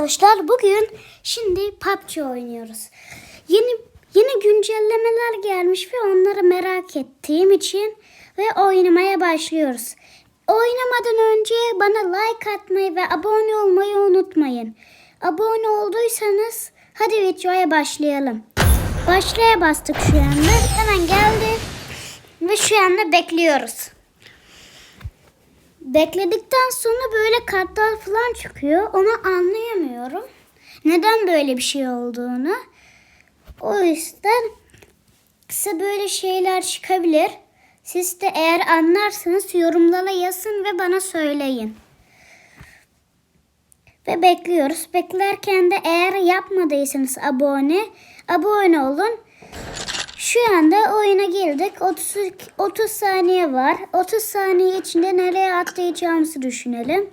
Arkadaşlar bugün şimdi PUBG oynuyoruz. Yeni yeni güncellemeler gelmiş ve onları merak ettiğim için ve oynamaya başlıyoruz. Oynamadan önce bana like atmayı ve abone olmayı unutmayın. Abone olduysanız hadi videoya başlayalım. Başlaya bastık şu anda. Hemen geldi ve şu anda bekliyoruz. Bekledikten sonra böyle kartlar falan çıkıyor. Onu anlayamıyorum. Neden böyle bir şey olduğunu. O yüzden kısa böyle şeyler çıkabilir. Siz de eğer anlarsanız yorumlara yazın ve bana söyleyin. Ve bekliyoruz. Beklerken de eğer yapmadıysanız abone, abone olun. Şu anda oyuna girdik. 30, 30 saniye var. 30 saniye içinde nereye atlayacağımızı düşünelim.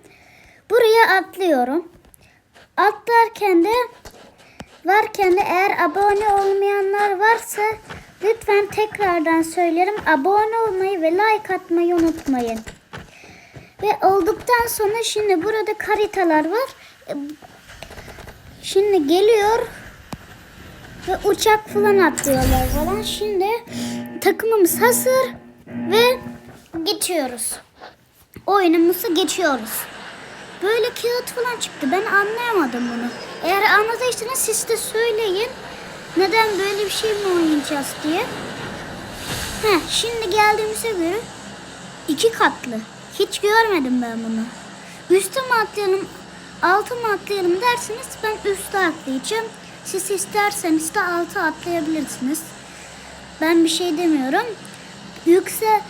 Buraya atlıyorum. Atlarken de varken de eğer abone olmayanlar varsa lütfen tekrardan söylerim. Abone olmayı ve like atmayı unutmayın. Ve olduktan sonra şimdi burada haritalar var. Şimdi geliyor ve uçak falan atlıyorlar falan. Şimdi takımımız hazır ve geçiyoruz. Oyunumuza geçiyoruz. Böyle kağıt falan çıktı. Ben anlayamadım bunu. Eğer anladıysanız siz de söyleyin. Neden böyle bir şey mi oynayacağız diye. Heh, şimdi geldiğimize göre iki katlı. Hiç görmedim ben bunu. Üste mi atlayalım, altı mı atlayalım derseniz ben üste atlayacağım. Siz isterseniz de altı atlayabilirsiniz. Ben bir şey demiyorum. Yüksel,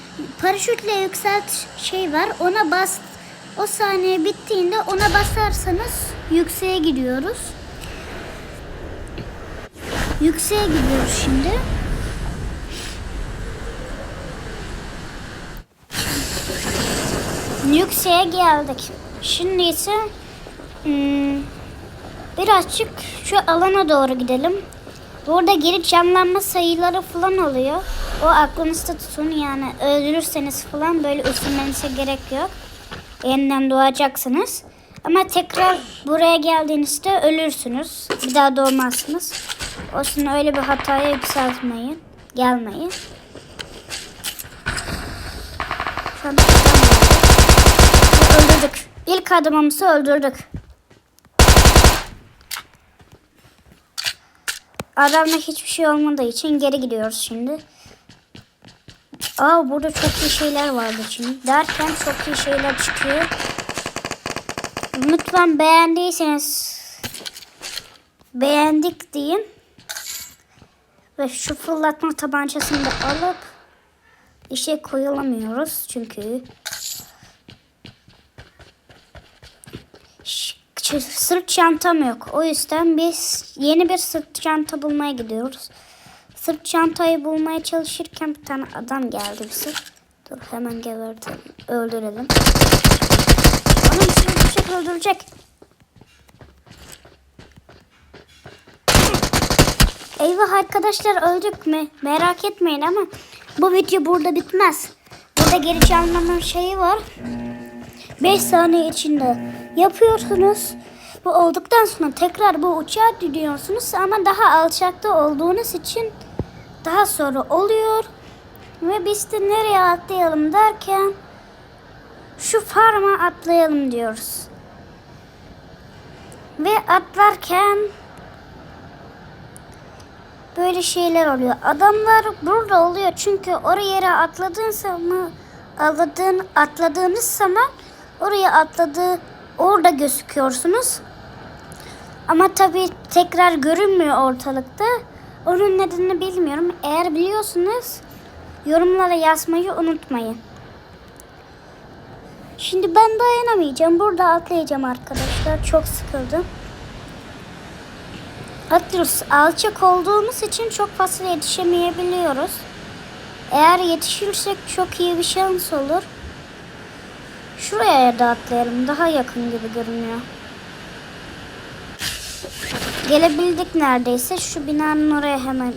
paraşütle yükselt şey var. Ona bas. O saniye bittiğinde ona basarsanız yükseğe gidiyoruz. Yükseğe gidiyoruz şimdi. Yükseğe geldik. Şimdi ise hmm, birazcık şu alana doğru gidelim. Burada geri canlanma sayıları falan oluyor. O aklınızda tutun yani öldürürseniz falan böyle üzülmenize gerek yok. Yeniden doğacaksınız. Ama tekrar buraya geldiğinizde ölürsünüz. Bir daha doğmazsınız. O yüzden öyle bir hataya yükseltmeyin. Gelmeyin. Öldürdük. İlk adamımızı öldürdük. Adamla hiçbir şey olmadığı için geri gidiyoruz şimdi. Aa burada çok iyi şeyler vardı şimdi. Derken çok iyi şeyler çıkıyor. Lütfen beğendiyseniz beğendik deyin. Ve şu fırlatma tabancasını da alıp işe koyulamıyoruz çünkü sırt çantam yok. O yüzden biz yeni bir sırt çanta bulmaya gidiyoruz. Sırt çantayı bulmaya çalışırken bir tane adam geldi bize. Dur hemen gebertelim. Öldürelim. Onu bizi öldürecek öldürecek. Eyvah arkadaşlar öldük mü? Merak etmeyin ama bu video burada bitmez. Burada geri canlanma şeyi var. 5 saniye içinde yapıyorsunuz. Bu olduktan sonra tekrar bu uçağa gidiyorsunuz ama daha alçakta olduğunuz için daha sonra oluyor. Ve biz de nereye atlayalım derken şu farma atlayalım diyoruz. Ve atlarken böyle şeyler oluyor. Adamlar burada oluyor çünkü oraya yere atladığın zaman atladığın, atladığınız zaman oraya atladığı orada gözüküyorsunuz. Ama tabii tekrar görünmüyor ortalıkta. Onun nedenini bilmiyorum. Eğer biliyorsunuz yorumlara yazmayı unutmayın. Şimdi ben dayanamayacağım. Burada atlayacağım arkadaşlar. Çok sıkıldım. Atlıyoruz. Alçak olduğumuz için çok fazla yetişemeyebiliyoruz. Eğer yetişirsek çok iyi bir şans olur. Şuraya da atlayalım. Daha yakın gibi görünüyor. Gelebildik neredeyse. Şu binanın oraya hemen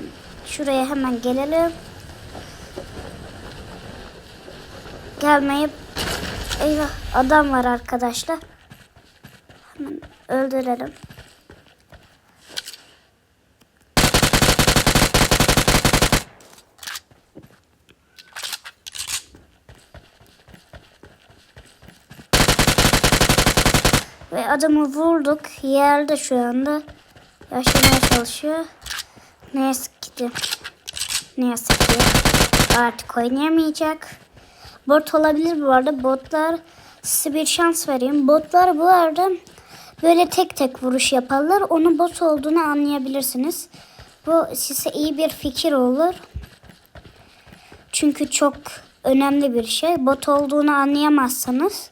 şuraya hemen gelelim. Gelmeyip eyvah adam var arkadaşlar. Hemen Öldürelim. Adamı vurduk. Yerde şu anda. Yaşamaya çalışıyor. Ne yazık ki Ne yazık ki artık oynayamayacak. Bot olabilir bu arada. Botlar size bir şans vereyim. Botlar bu arada böyle tek tek vuruş yaparlar. Onun bot olduğunu anlayabilirsiniz. Bu size iyi bir fikir olur. Çünkü çok önemli bir şey. Bot olduğunu anlayamazsanız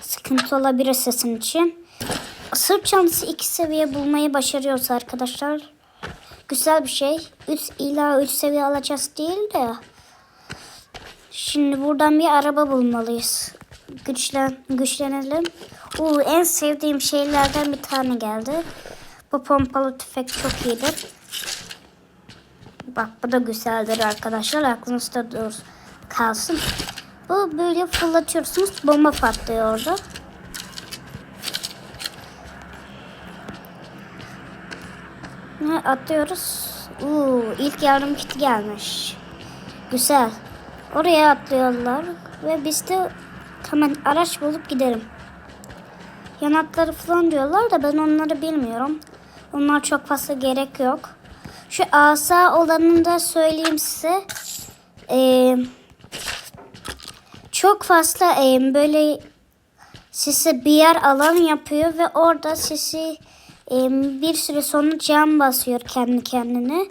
sıkıntı olabilir sesin için. Sırt çantası iki seviye bulmayı başarıyorsa arkadaşlar güzel bir şey. 3 ila 3 seviye alacağız değil de. Şimdi buradan bir araba bulmalıyız. Güçlen, güçlenelim. Oo, en sevdiğim şeylerden bir tane geldi. Bu pompalı tüfek çok iyidir. Bak bu da güzeldir arkadaşlar. Aklınızda dur kalsın. Bu böyle fırlatıyorsunuz. Bomba patlıyor orada. Ne atlıyoruz? Uuu ilk yardım kiti gelmiş. Güzel. Oraya atlıyorlar ve biz de hemen araç bulup gidelim. Yanakları falan diyorlar da ben onları bilmiyorum. Onlar çok fazla gerek yok. Şu asa olanını da söyleyeyim size. Ee, çok fazla e, böyle size bir yer alan yapıyor ve orada sizi bir süre sonra cam basıyor kendi kendine.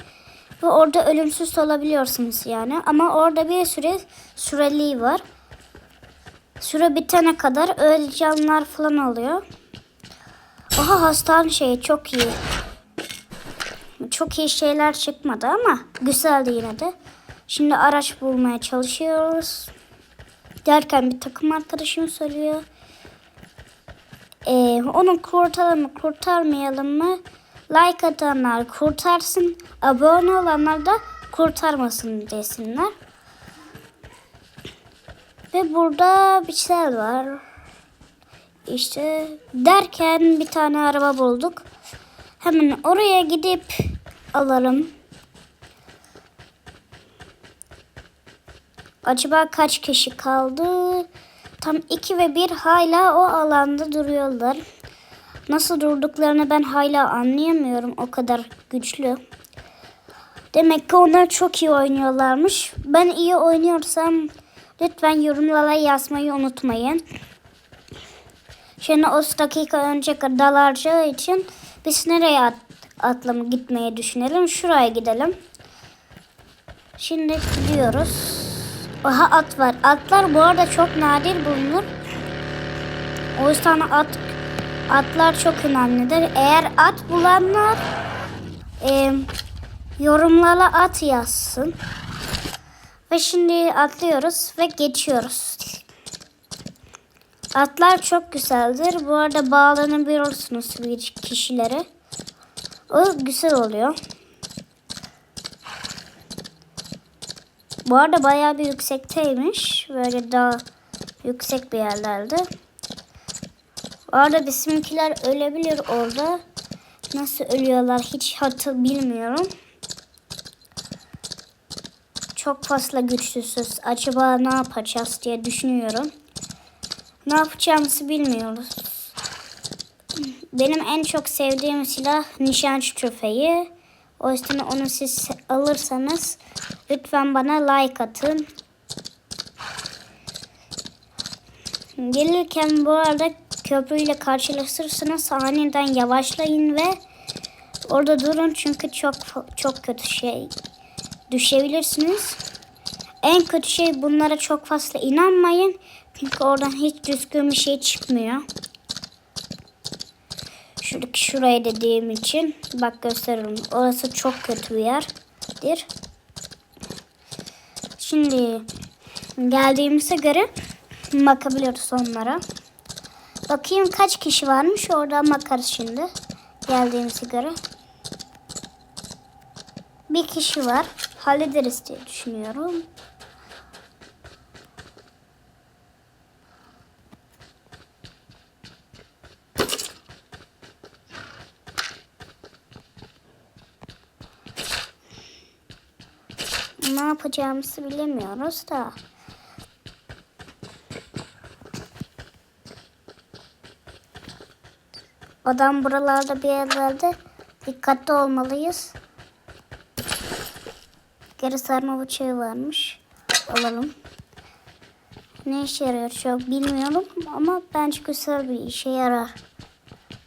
Ve orada ölümsüz olabiliyorsunuz yani. Ama orada bir süre süreliği var. Süre bitene kadar öyle canlar falan oluyor. Oha hastane şeyi çok iyi. Çok iyi şeyler çıkmadı ama güzeldi yine de. Şimdi araç bulmaya çalışıyoruz. Derken bir takım arkadaşım söylüyor. Ee, onu kurtaralım mı kurtarmayalım mı? Like atanlar kurtarsın. Abone olanlar da kurtarmasın desinler. Ve burada bir şeyler var. İşte derken bir tane araba bulduk. Hemen oraya gidip alalım. Acaba kaç kişi kaldı? Tam 2 ve 1 hala o alanda duruyorlar. Nasıl durduklarını ben hala anlayamıyorum. O kadar güçlü. Demek ki onlar çok iyi oynuyorlarmış. Ben iyi oynuyorsam lütfen yorumlara yazmayı unutmayın. Şimdi 30 dakika önce dalacağı için biz nereye at atlama gitmeyi düşünelim? Şuraya gidelim. Şimdi gidiyoruz. Aha at var. Atlar bu arada çok nadir bulunur. O yüzden at atlar çok önemlidir. Eğer at bulanlar e, yorumlara at yazsın. Ve şimdi atlıyoruz ve geçiyoruz. Atlar çok güzeldir. Bu arada bağlanabiliyorsunuz bir kişilere. O güzel oluyor. Bu arada bayağı bir yüksekteymiş. Böyle daha yüksek bir yerlerde. Bu arada bizimkiler ölebilir orada. Nasıl ölüyorlar hiç hatı bilmiyorum. Çok fazla güçlüsüz. Acaba ne yapacağız diye düşünüyorum. Ne yapacağımızı bilmiyoruz. Benim en çok sevdiğim silah nişancı tüfeği. O yüzden onu siz alırsanız lütfen bana like atın. Gelirken bu arada köprüyle karşılaşırsanız aniden yavaşlayın ve orada durun çünkü çok çok kötü şey düşebilirsiniz. En kötü şey bunlara çok fazla inanmayın. Çünkü oradan hiç düzgün bir şey çıkmıyor. Şuradaki şurayı dediğim için bak gösteririm. Orası çok kötü bir yerdir. Şimdi geldiğimize göre bakabiliyoruz onlara. Bakayım kaç kişi varmış oradan bakarız şimdi. Geldiğimize göre. Bir kişi var. Hallederiz diye düşünüyorum. Ne yapacağımızı bilemiyoruz da. Adam buralarda bir yerlerde dikkatli olmalıyız. Geri sarma bıçağı varmış. Alalım. Ne işe yarıyor çok bilmiyorum ama bence güzel bir işe yarar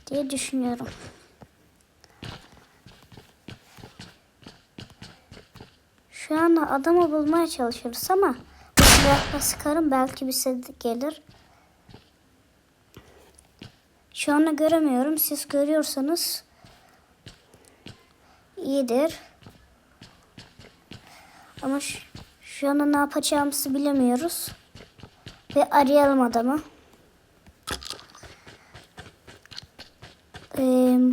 diye düşünüyorum. Anda adamı bulmaya çalışıyoruz ama bu silahla belki bir şey gelir. Şu anda göremiyorum. Siz görüyorsanız iyidir. Ama şu, şu anda ne yapacağımızı bilemiyoruz. Ve arayalım adamı. Ee,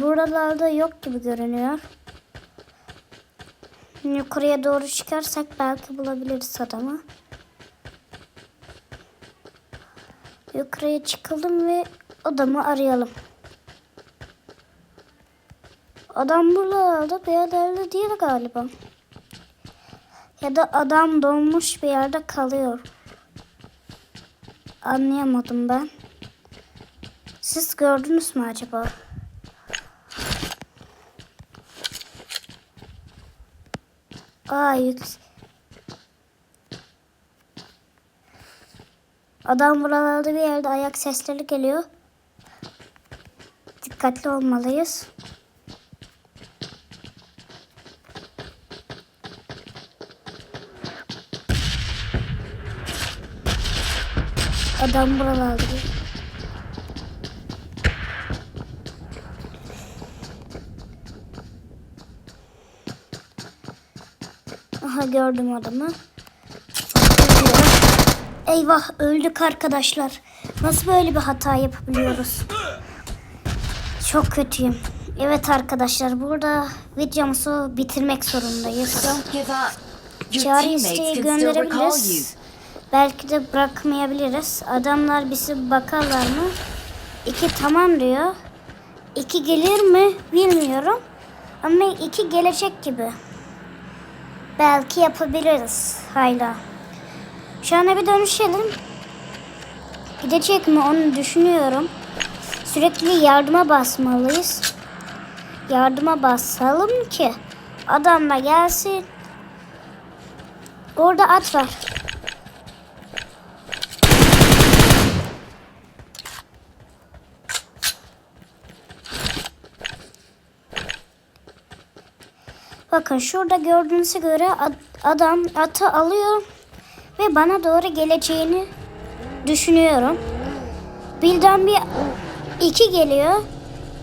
buralarda yok gibi görünüyor. Yukarıya doğru çıkarsak belki bulabiliriz adamı. Yukarıya çıkalım ve adamı arayalım. Adam buralarda bir yerlerde değil galiba. Ya da adam donmuş bir yerde kalıyor. Anlayamadım ben. Siz gördünüz mü acaba? Aa. Adam buralarda bir yerde ayak sesleri geliyor. Dikkatli olmalıyız. Adam buralarda. Aha gördüm adamı. Eyvah öldük arkadaşlar. Nasıl böyle bir hata yapabiliyoruz? Çok kötüyüm. Evet arkadaşlar burada videomuzu bitirmek zorundayız. Çağrı isteği gönderebiliriz. Belki de bırakmayabiliriz. Adamlar bizi bakarlar mı? İki tamam diyor. İki gelir mi bilmiyorum. Ama iki gelecek gibi. Belki yapabiliriz hala. Şu anda bir dönüşelim. Gidecek mi onu düşünüyorum. Sürekli yardıma basmalıyız. Yardıma basalım ki adamla gelsin. Orada at var. Bakın şurada gördüğünüze göre ad- adam atı alıyor ve bana doğru geleceğini düşünüyorum. Birden bir iki geliyor.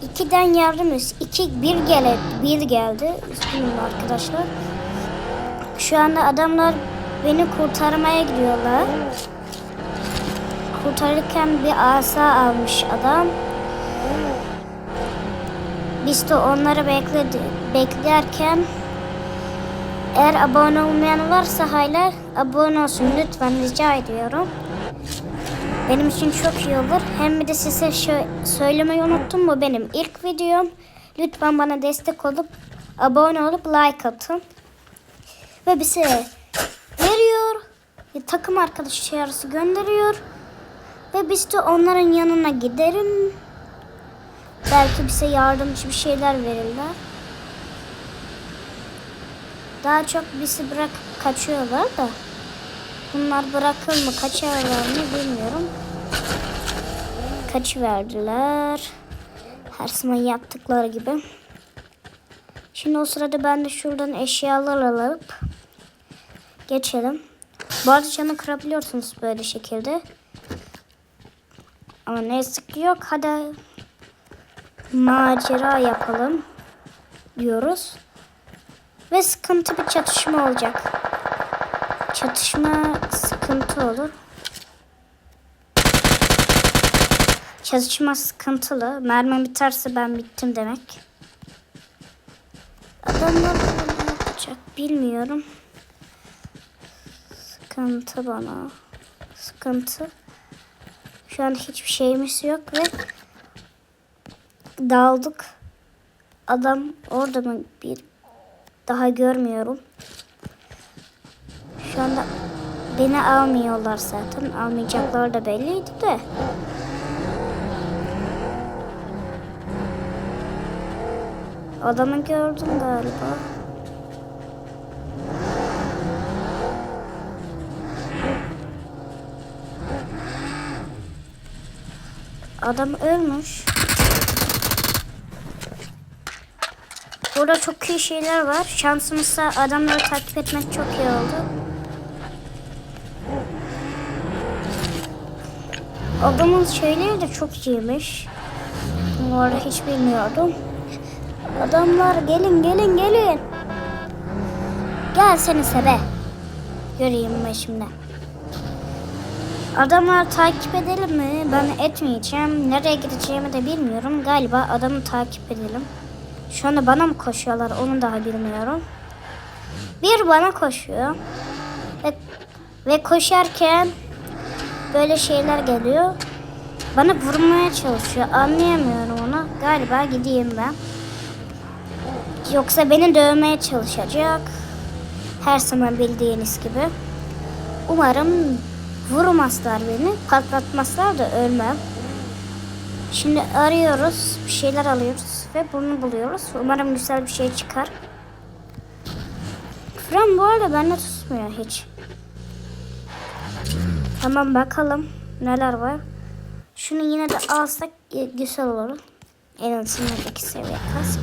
İkiden yardım is- iki bir gele bir geldi. Üzgünüm arkadaşlar. Şu anda adamlar beni kurtarmaya gidiyorlar. Kurtarırken bir asa almış adam. Biz de onları bekledi, beklerken eğer abone olmayan varsa hala abone olsun lütfen rica ediyorum. Benim için çok iyi olur. Hem de size söylemeyi unuttum bu benim ilk videom. Lütfen bana destek olup abone olup like atın. Ve bize veriyor. Takım arkadaş çağrısı gönderiyor. Ve biz de onların yanına giderim. Belki bize yardımcı bir şeyler verirler. Daha çok bizi bırak kaçıyorlar da. Bunlar bırakır mı kaçarlar mı bilmiyorum. Kaçıverdiler. Her zaman yaptıkları gibi. Şimdi o sırada ben de şuradan eşyalar alıp geçelim. Bu arada canı kırabiliyorsunuz böyle şekilde. Ama ne yazık ki yok. Hadi macera yapalım diyoruz. Ve sıkıntı bir çatışma olacak. Çatışma sıkıntı olur. Çatışma sıkıntılı. Mermi biterse ben bittim demek. Adamlar ne yapacak bilmiyorum. Sıkıntı bana. Sıkıntı. Şu an hiçbir şeyimiz yok ve daldık. Adam orada mı bir daha görmüyorum. Şu anda beni almıyorlar zaten. Almayacaklar da belliydi de. Adamı gördüm galiba. Adam ölmüş. Burada çok iyi şeyler var. Şansımızsa adamları takip etmek çok iyi oldu. Adamın şeyleri de çok iyiymiş. Bu arada hiç bilmiyordum. Adamlar gelin gelin gelin. Gelsenize be. Göreyim ben şimdi. Adamları takip edelim mi? Ben etmeyeceğim. Nereye gideceğimi de bilmiyorum. Galiba adamı takip edelim. Şu anda bana mı koşuyorlar onu daha bilmiyorum. Bir bana koşuyor. Ve, ve koşarken böyle şeyler geliyor. Bana vurmaya çalışıyor. Anlayamıyorum onu. Galiba gideyim ben. Yoksa beni dövmeye çalışacak. Her zaman bildiğiniz gibi. Umarım vurmazlar beni. Patlatmazlar da ölmem. Şimdi arıyoruz. Bir şeyler alıyoruz ve bunu buluyoruz. Umarım güzel bir şey çıkar. Fren bu arada bende tutmuyor hiç. Tamam bakalım neler var. Şunu yine de alsak güzel olur. En azından iki seviye kas.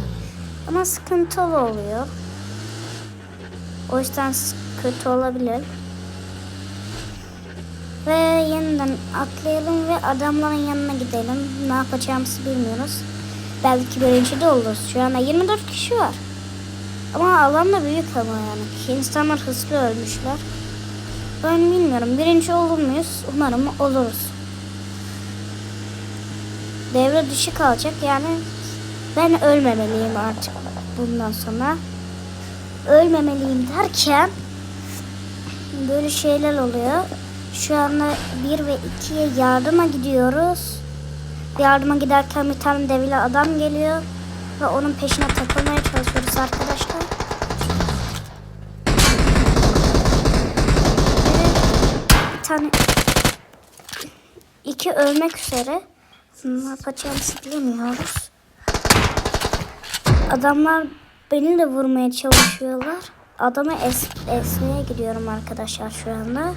Ama sıkıntılı oluyor. O yüzden kötü olabilir. Ve yeniden atlayalım ve adamların yanına gidelim. Ne yapacağımızı bilmiyoruz. Belki birinci de oluruz. Şu anda 24 kişi var. Ama alan da büyük ama yani. İnsanlar hızlı ölmüşler. Ben bilmiyorum. Birinci olur muyuz? Umarım oluruz. Devre dışı kalacak. Yani ben ölmemeliyim artık bundan sonra. Ölmemeliyim derken böyle şeyler oluyor. Şu anda 1 ve 2'ye yardıma gidiyoruz. Yardıma giderken bir tane devli adam geliyor. Ve onun peşine takılmaya çalışıyoruz arkadaşlar. Ve bir tane iki ölmek üzere. Ne yapacağımızı bilmiyoruz. Adamlar beni de vurmaya çalışıyorlar. Adamı es esmeye gidiyorum arkadaşlar şu anda.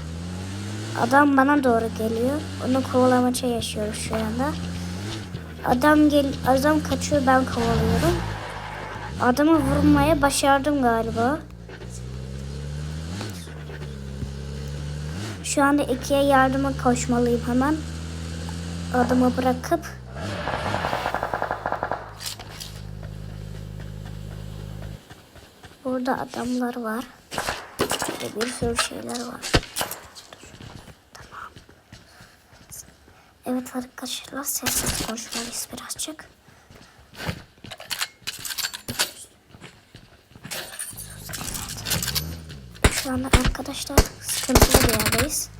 Adam bana doğru geliyor. Onu kovalamaca yaşıyoruz şu anda. Adam gel adam kaçıyor ben kovalıyorum. Adamı vurmaya başardım galiba. Şu anda ikiye yardıma koşmalıyım hemen. Adamı bırakıp Burada adamlar var. Ve bir sürü şeyler var. Evet arkadaşlar sessiz konuşmalıyız birazcık. Şu anda arkadaşlar sıkıntılı bir yerdeyiz.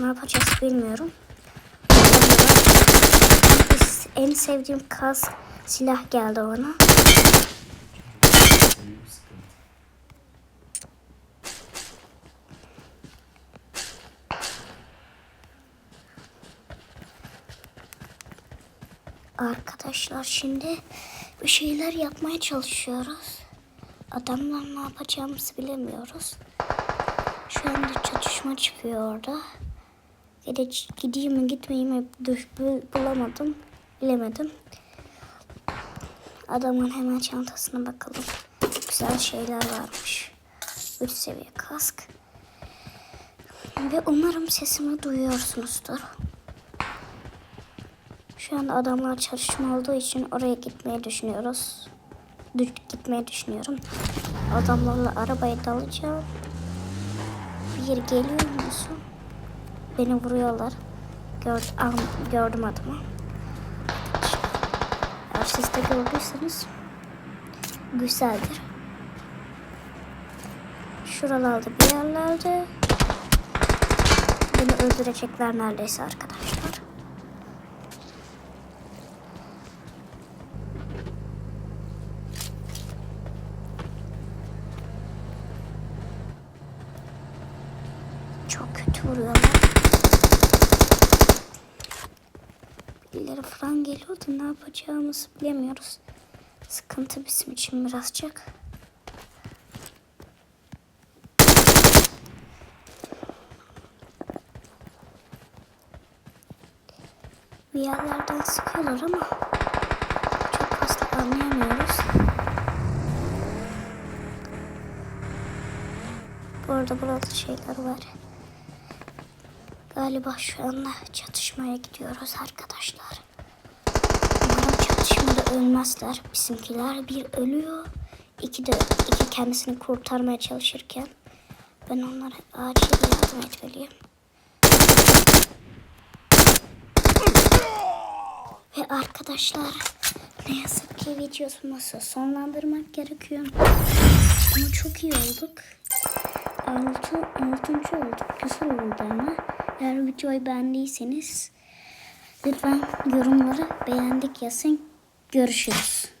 Ne yapacağız bilmiyorum. En sevdiğim kas silah geldi bana. Arkadaşlar şimdi bir şeyler yapmaya çalışıyoruz. Adamlar ne yapacağımızı bilemiyoruz. Şu anda çatışma çıkıyor orada. Gide, gideyim mi gitmeyeyim mi bulamadım. Bilemedim. Adamın hemen çantasına bakalım. Güzel şeyler varmış. 3 seviye kask. Ve umarım sesimi duyuyorsunuzdur. Şu anda adamlar çalışma olduğu için oraya gitmeye düşünüyoruz. Düş, gitmeye düşünüyorum. Adamlarla arabaya dalacağım. Bir geliyor musun? Beni vuruyorlar. Gör, an, gördüm adamı. Eğer siz de gördüyseniz güzeldir. Şuralarda bir yerlerde beni öldürecekler neredeyse arkadaşlar. Kötü vuruyorlar. Birileri falan geliyor da ne yapacağımızı bilemiyoruz. Sıkıntı bizim için birazcık. Bir yerlerden sıkıyorlar ama çok fazla anlayamıyoruz. Bu arada burada şeyler var. Galiba şu anda çatışmaya gidiyoruz arkadaşlar. Umarım çatışmada ölmezler. Bizimkiler bir ölüyor. İki de iki kendisini kurtarmaya çalışırken ben onlara acil yardım etmeliyim. Ve arkadaşlar ne yazık ki videomuzu sonlandırmak gerekiyor. Ama çok iyi olduk. Altı, altıncı olduk. Güzel oldu ama. Eğer videoyu beğendiyseniz lütfen yorumları beğendik yazın. Görüşürüz.